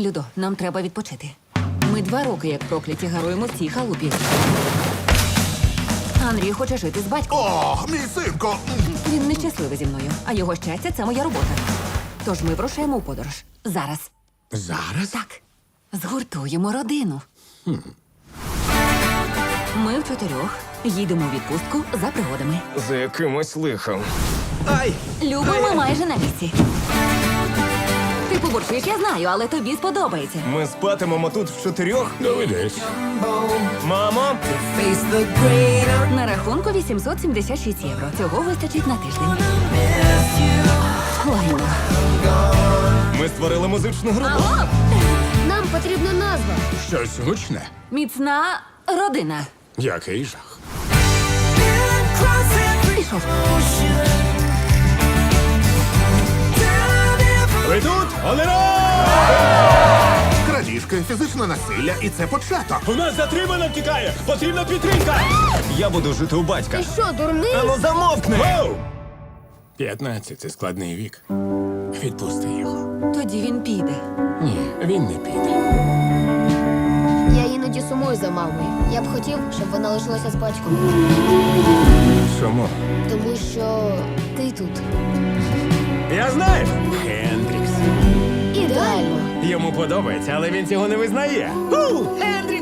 Людо, нам треба відпочити. Ми два роки як прокляті гаруємо в цій халупі. Андрій хоче жити з батьком. О, мій синко! Він нещасливий зі мною, а його щастя це моя робота. Тож ми вирушаємо у подорож. Зараз. Зараз? Так. Згуртуємо родину. Ми в чотирьох їдемо у відпустку за пригодами. За якимось лихом. Ай! Люба, ми майже на місці. Побурчиш, я знаю, але тобі сподобається. Ми спатимемо тут в чотирьох. Доведеться. Мамо! На рахунку 876 євро. Цього вистачить на тиждень. Лайно. Ми створили музичну групу. Алло! Нам потрібна назва. Щось гучне. Міцна родина. Який жах. Пішов. Крадіжки, фізичне насилля, і це початок. У нас затримано тікає! Потрібна підтримка! Я буду жити у батька. Ти що, дурний? Ану замовкни! 15 – це складний вік. Відпусти його. Тоді він піде. Ні, він не піде. Я іноді сумую за мамою. Я б хотів, щоб вона лишилася з батьком. Чому? Тому що ти тут. Я знаю! Йому подобається, але він цього не визнає. У, Хендрікс